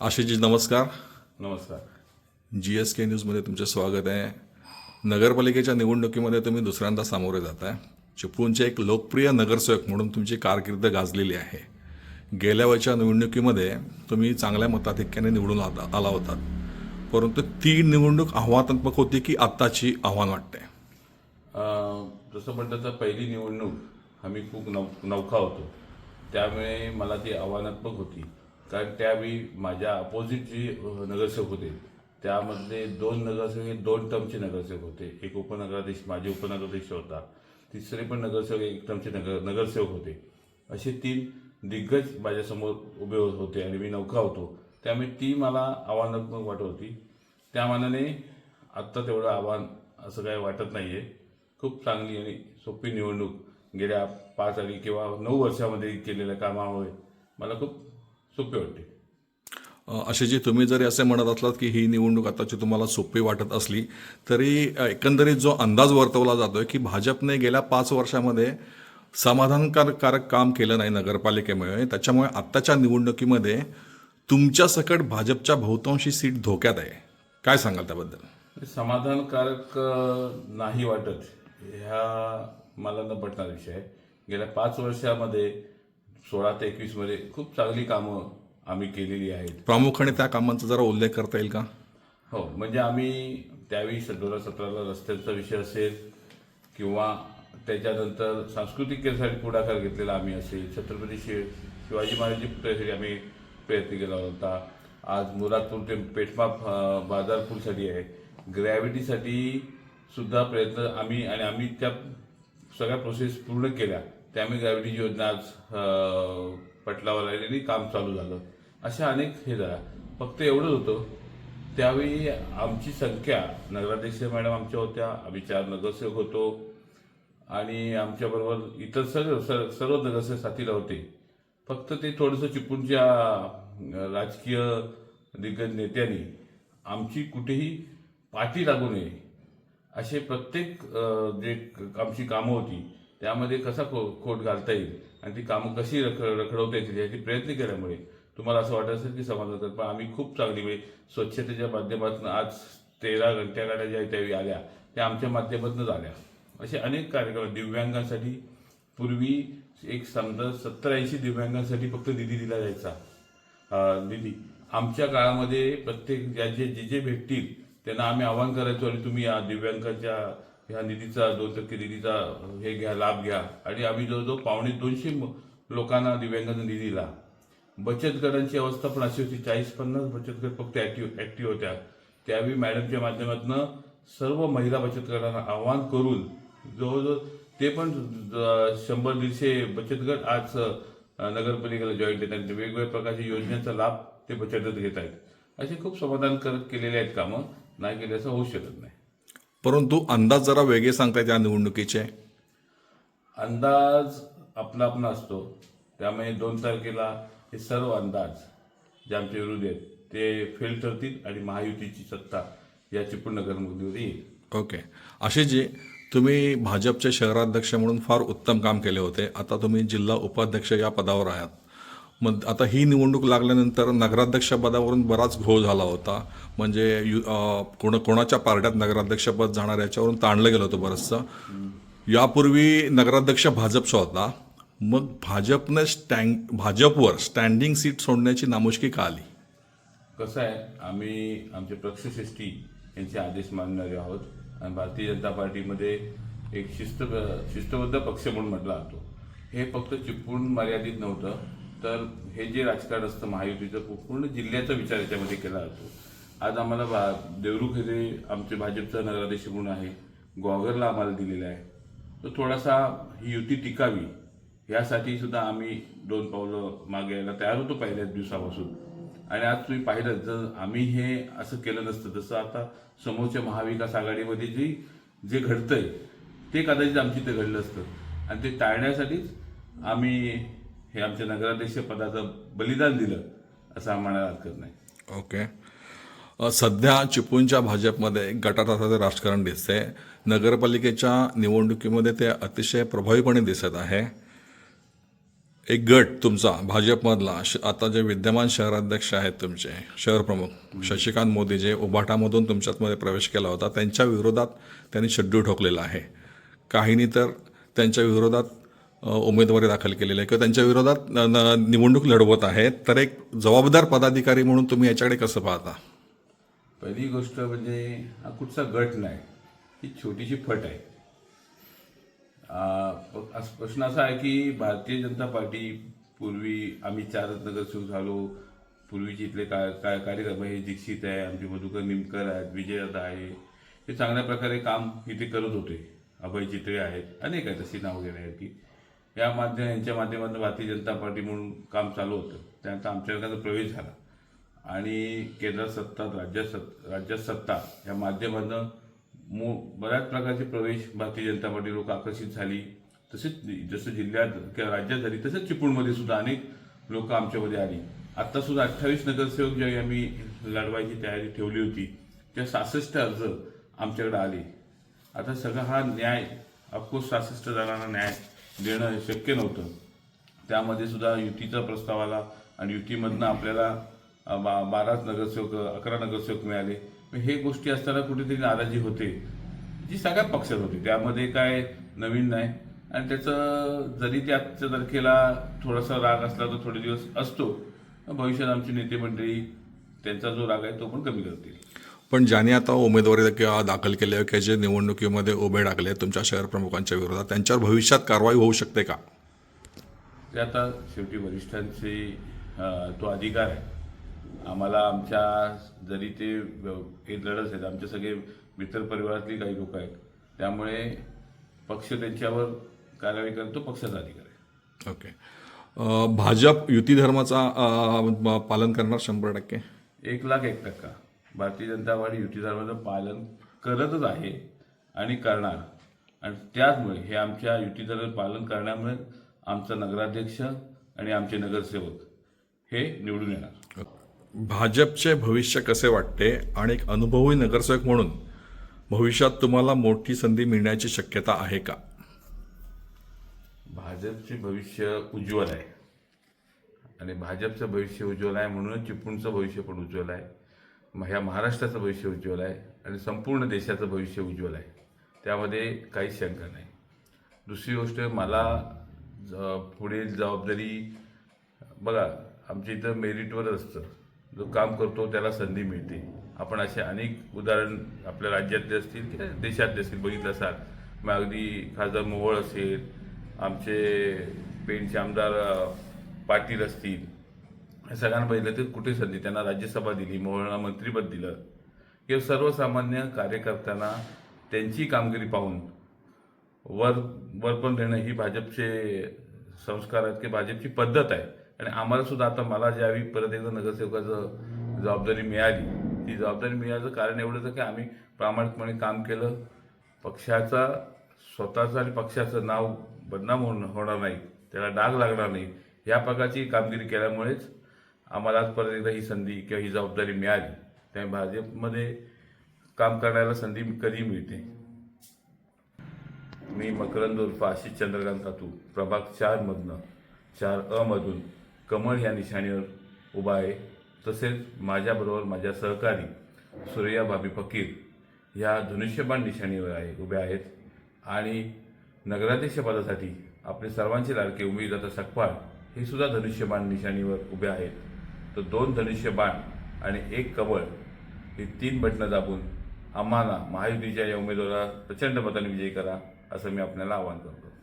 आशिषजी नमस्कार. नमस्कार. G S के न्यूजमध्ये तुमचे स्वागत आहे. नगरपालिकेच्या निवडणुकीमध्ये तुम्ही दुसऱ्यांदा सामोरे जात आहे चिपळूणचे एक लोकप्रिय नगरसेवक म्हणून तुमची कारकीर्द गाजलेली आहे. गेल्या वेळच्या निवडणुकीमध्ये तुम्ही चांगल्या मताधिक्याने निवडून आला आला होतात परंतु ती निवडणूक आव्हानात्मक होती की आत्ताची आव्हान वाटते जसं म्हटलं तर पहिली निवडणूक आम्ही खूप नव नौखा होतो. त्यामुळे मला ती आव्हानात्मक होती. कारण त्यावेळी माझ्या अपोजिट जी नगरसेवक होते त्यामधले दोन नगरसेवक हे दोन टर्मचे नगरसेवक होते. एक उपनगराध्यक्ष माझे उपनगराध्यक्ष होता. तिसरे पण नगरसेवक एक टर्मचे नगर नगरसेवक होते. असे तीन दिग्गज माझ्यासमोर उभे होते आणि मी नौका होतो. त्यामुळे ती मला आव्हानात्मक वाटत होती. त्या मानाने आत्ता तेवढं आव्हान असं काही वाटत नाही आहे खूप चांगली आणि सोपी निवडणूक गेल्या पाच आणि किंवा नऊ वर्षामध्ये केलेल्या कामामुळे मला खूप सोपी वाटते. अ, आशिषजी तुम्ही जरी असे म्हणत असलात की ही निवडणूक आताची तुम्हाला सोपी वाटत असली तरी एकंदरीत जो अंदाज वर्तवला जातोय की भाजपने गेल्या पाच वर्षामध्ये समाधानकारक काम केलं नाही नगरपालिकेमुळे त्याच्यामुळे आत्ताच्या निवडणुकीमध्ये तुमच्या सकट भाजपच्या बहुतांशी सीट धोक्यात आहे. काय सांगाल त्याबद्दल? समाधानकारक नाही वाटत. ह्या मला न पटणारा विषय आहे. गेल्या पाच वर्षामध्ये सोळा ते एकवीसमध्ये खूप चांगली कामं आम्ही केलेली आहेत. प्रामुख्याने त्या कामांचा जरा उल्लेख करता येईल का? हो म्हणजे आम्ही त्यावेळी दोन हजार सतराला रस्त्यांचा विषय असेल किंवा त्याच्यानंतर सांस्कृतिक केंद्रासाठी पुढाकार घेतलेला आम्ही असेल छत्रपती शिव शिवाजी महाराजांची पुतळ्यासाठी आम्ही प्रयत्न केला होता. आज मुरादपूर ते पेठमाप अं, बाजारपूरसाठी आहे. ग्रॅव्हिटीसाठी सुद्धा प्रयत्न आम्ही आणि आम्ही त्या सगळ्या प्रोसेस पूर्ण केल्या. त्यामुळे ग्रॅव्हिटीची योजना आज पटलावर आली आणि काम चालू झालं. अशा अनेक हे झाल्या फक्त एवढंच होतं त्यावेळी आमची संख्या नगराध्यक्ष मॅडम आमच्या होत्या आम्ही चार नगरसेवक होतो आणि आमच्याबरोबर इतर सर्व सर्व सर्व नगरसेवक साथीला होते. फक्त ते थोडंसं चिपळूणच्या राजकीय दिग्गज नेत्यांनी आमची कुठेही पाठी लागू नये असे प्रत्येक जे आमची कामं होती त्यामध्ये कसा खो खोट घालता येईल? आणि ती कामं कशी रख रखडवता येतील याची प्रयत्न केल्यामुळे तुम्हाला असं वाटत असेल की समाजात पण आम्ही खूप चांगली म्हणजे स्वच्छतेच्या माध्यमातून आज तेरा घंट्या गाड्या ज्या त्यावेळी आल्या त्या आमच्या माध्यमातूनच आल्या. असे अनेक कार्यक्रम दिव्यांगांसाठी पूर्वी एक समजा सत्तर ऐंशी दिव्यांगांसाठी फक्त निधी दिला जायचा. निधी. आमच्या काळामध्ये प्रत्येक ज्या जे जे जे भेटतील त्यांना आम्ही आवाहन करायचो आणि तुम्ही या दिव्यांगांच्या ह्या निधीचा दोन टक्के निधीचा हे घ्या लाभ घ्या. आणि आम्ही जवळजवळ पावणे दोनशे लोकांना दिव्यांगांना निधी दिला. बचत गटांची अवस्था पण अशी होती चाळीस पन्नास बचत गट फक्त ॲक्टिव्ह ॲक्टिव्ह होत्या. त्यावेळी मॅडमच्या माध्यमातून सर्व महिला बचत गटांना आवाहन करून जवळजवळ ते पण शंभर दीडशे बचत गट आज नगरपालिकेला जॉईन देत आहेत. वेगवेगळ्या प्रकारच्या योजनेचा लाभ ते बचत गट घेत आहेत. असे खूप समाधान केलेले आहेत कामं. नाही केले असं होऊ शकत नाही. परंतु अंदाज जरा वेगळे सांगतायत या निवडणुकीचे. अंदाज आपला आपला असतो. त्यामुळे दोन तारखेला हे सर्व अंदाज जे आमच्या विरुद्ध आहेत ते फेल ठरतील आणि महायुतीची सत्ता या चिपळूण नगरमध्ये येईल. ओके. आशिषजी तुम्ही भाजपचे शहराध्यक्ष म्हणून फार उत्तम काम केले होते. आता तुम्ही जिल्हा उपाध्यक्ष या पदावर आहात. मग आता ही निवडणूक लागल्यानंतर नगराध्यक्षपदावरून बराच घोळ झाला होता. म्हणजे यु कोण कोणाच्या पार्ट्यात नगराध्यक्षपद जाणार याच्यावरून ताणलं गेलं होतं बरंचसं. यापूर्वी नगराध्यक्ष भाजपचा होता. मग भाजपने स्टँग भाजपवर स्टँडिंग सीट सोडण्याची नामुष्की का आली? कसं आहे आम्ही आमचे पक्षश्रेष्ठी यांचे आदेश मानणारे आहोत. आणि भारतीय जनता पार्टीमध्ये एक शिस्त शिस्तबद्ध पक्ष म्हणून म्हटला जातो. हे फक्त चिपळूण मर्यादित नव्हतं. तर हे जे राजकारण असतं महायुतीचं पूर्ण जिल्ह्याचा विचार याच्यामध्ये केला जातो. आज आम्हाला भा- देवरुख हे आमचे भाजपचा नगराध्यक्ष म्हणून आहे ग्वागरला आम्हाला दिलेला आहे. तर थोडासा ही युती टिकावी यासाठी सुद्धा आम्ही दोन पावलं मागे यायला तयार होतो पहिल्याच दिवसापासून. आणि आज तुम्ही पाहिलं जर आम्ही हे असं केलं नसतं जसं आता समोरच्या महाविकास आघाडीमध्ये जी जे घडतंय ते कदाचित आमची ते घडलं असतं. आणि ते टाळण्यासाठीच आम्ही हे आमच्या नगराध्यक्ष पदाचं बलिदान दिलं असं आम्हाला हरकत नाही. ओके. अ, सध्या चिपळूणच्या भाजपमध्ये गटातटाचं राजकारण दिसते नगरपालिकेच्या निवडणुकीमध्ये ते अतिशय प्रभावीपणे दिसत आहे. एक गट तुमचा भाजपमधला श- आता जे विद्यमान शहराध्यक्ष आहेत तुमचे शहर प्रमुख शशिकांत मोदी जे उभाटामधून तुमच्यातमध्ये प्रवेश केला होता. त्यांच्या विरोधात त्यांनी शड्डू ठोकलेला आहे. काहींनी तर त्यांच्या विरोधात उमेदवारी दाखल केलेली आहे. किंवा त्यांच्या विरोधात निवडणूक लढवत आहेत. तर एक जबाबदार पदाधिकारी म्हणून तुम्ही याच्याकडे कसं पाहता? पहिली गोष्ट म्हणजे हा कुठचा गट नाही. ही छोटीशी फट आहे. प्रश्न असा आहे की भारतीय जनता पार्टी पूर्वी आम्ही चार नगरसेवक झालो. पूर्वीचे इथले काय काय कार्यक्रम हे दीक्षित आहे आमचे मधुकर निमकर आहेत विजयदा आहे. हे चांगल्या प्रकारे काम इथे करत होते. अभय चित्रे आहेत. अनेक आहेत. तशी नाव वगैरे आहेत की. या माध्यम यांच्या माध्यमातून भारतीय जनता पार्टी म्हणून काम चालू होतं. त्यानंतर आमच्या प्रवेश झाला. आणि केंद्रात सत्ता राज्यात सत् राज्यात सत्ता या माध्यमातून मो बऱ्याच प्रकारचे प्रवेश भारतीय जनता पार्टी लोक आकर्षित झाली. तसेच जसं जिल्ह्यात किंवा राज्यात झाली तसंच चिपळूणमध्ये सुद्धा अनेक लोक आमच्यामध्ये आली. आत्तासुद्धा अठ्ठावीस नगरसेवक ज्यावेळी आम्ही लढवायची तयारी ठेवली होती त्या सहासष्ट अर्ज आमच्याकडे आले. आता सगळा हा न्याय अफकोर्स सहासष्ट जणांना न्याय देणं हे शक्य नव्हतं. त्यामध्ये सुद्धा युतीचा प्रस्ताव आला आणि युतीमधनं आपल्याला बा बाराच नगरसेवक अकरा नगरसेवक मिळाले. मग हे गोष्टी असताना कुठेतरी नाराजी होते जी सगळ्या पक्षात होती. त्यामध्ये काय नवीन नाही. आणि त्याचं जरी ते आजच्या तारखेला थोडासा राग असला तर थोडे दिवस असतो. भविष्यात आमची नेते मंडळी त्यांचा जो राग आहे तो पण कमी करतील. पण ज्यांनी आता उमेदवारी किंवा दाखल केली आहे किंवा जे निवडणुकीमध्ये उभे टाकले तुमच्या शहर प्रमुखांच्या विरोधात त्यांच्यावर भविष्यात कारवाई होऊ शकते का? ते आता शेवटी वरिष्ठांचे तो अधिकार आहे. आम्हाला आमच्या जरी ते हे लढत आहेत आमचे सगळे मित्र परिवारातली काही लोक आहेत त्यामुळे पक्ष त्यांच्यावर कारवाई करतो पक्षाचा अधिकार आहे. ओके. भाजप युती धर्माचा पालन करणार शंभर टक्के? एक लाख एक टक्का. भारतीय जनता पार्टी युती धर्माचं पालन करतच आहे आणि करणार. आणि त्याचमुळे हे आमच्या युती धर्म पालन करण्यामुळे आमचा नगराध्यक्ष आणि आमचे नगरसेवक हे निवडून येणार. भाजपचे भविष्य कसे वाटते आणि एक अनुभवी नगरसेवक म्हणून भविष्यात तुम्हाला मोठी संधी मिळण्याची शक्यता आहे का? भाजपचे भविष्य उज्ज्वल आहे. आणि भाजपचं भविष्य उज्ज्वल आहे म्हणूनच चिपळूणचं भविष्य पण उज्ज्वल आहे. ह्या महाराष्ट्राचं भविष्य उज्ज्वल आहे आणि संपूर्ण देशाचं भविष्य उज्ज्वल आहे. त्यामध्ये काहीच शंका नाही. दुसरी गोष्ट मला ज- पुढील जबाबदारी बघा आमच्या इथं मेरिटवर असतं. जो काम करतो त्याला संधी मिळते. आपण असे अनेक उदाहरण आपल्या राज्यातले असतील किंवा देशातले असतील बघितलं असाल. मग अगदी खासदार मोहोळ असेल आमचे पेणचे आमदार पाटील असतील. सगळ्यांना बघितलं तर कुठे संधी? त्यांना राज्यसभा दिली मोहळा मंत्रीपद दिलं. किंवा सर्वसामान्य कार्यकर्त्यांना त्यांची कामगिरी पाहून वर वर पण देणं ही भाजपचे संस्कार आहेत की भाजपची पद्धत आहे. आणि आम्हाला सुद्धा आता मला ज्यावेळी परत एकदा नगरसेवकाचं जबाबदारी मिळाली ती जबाबदारी मिळायचं कारण एवढंच की आम्ही प्रामाणिकपणे काम केलं. पक्षाचा स्वतःचं आणि पक्षाचं नाव बदनाम होणार नाही त्याला डाग लागणार नाही. या प्रकारची कामगिरी केल्यामुळेच आम्हाला आज परत एकदा ही संधी किंवा ही जबाबदारी मिळाली त्यामुळे भाजपमध्ये काम करण्याला संधी कधी मिळते? मी मकरंद उर्फ आशिष चंद्रकांत तातू प्रभाग चारमधनं चार अ मधून कमळ या निशाणीवर उभा आहे. तसेच माझ्याबरोबर माझ्या सहकारी सूर्या भाभी फकीर ह्या धनुष्यबाण निशाणीवर आहे उभ्या आहेत. आणि नगराध्यक्षपदासाठी आपले सर्वांचे लाडके उमेदवार सकपाळ हे सुद्धा धनुष्यबाण निशाणीवर उभे आहेत. तर दोन धनुष्यबाण आणि एक कबळ ही तीन बटणं दाबून आम्हाला महायुतीच्या या उमेदवाराला प्रचंड मताने विजयी करा असं मी आपल्याला आवाहन करतो.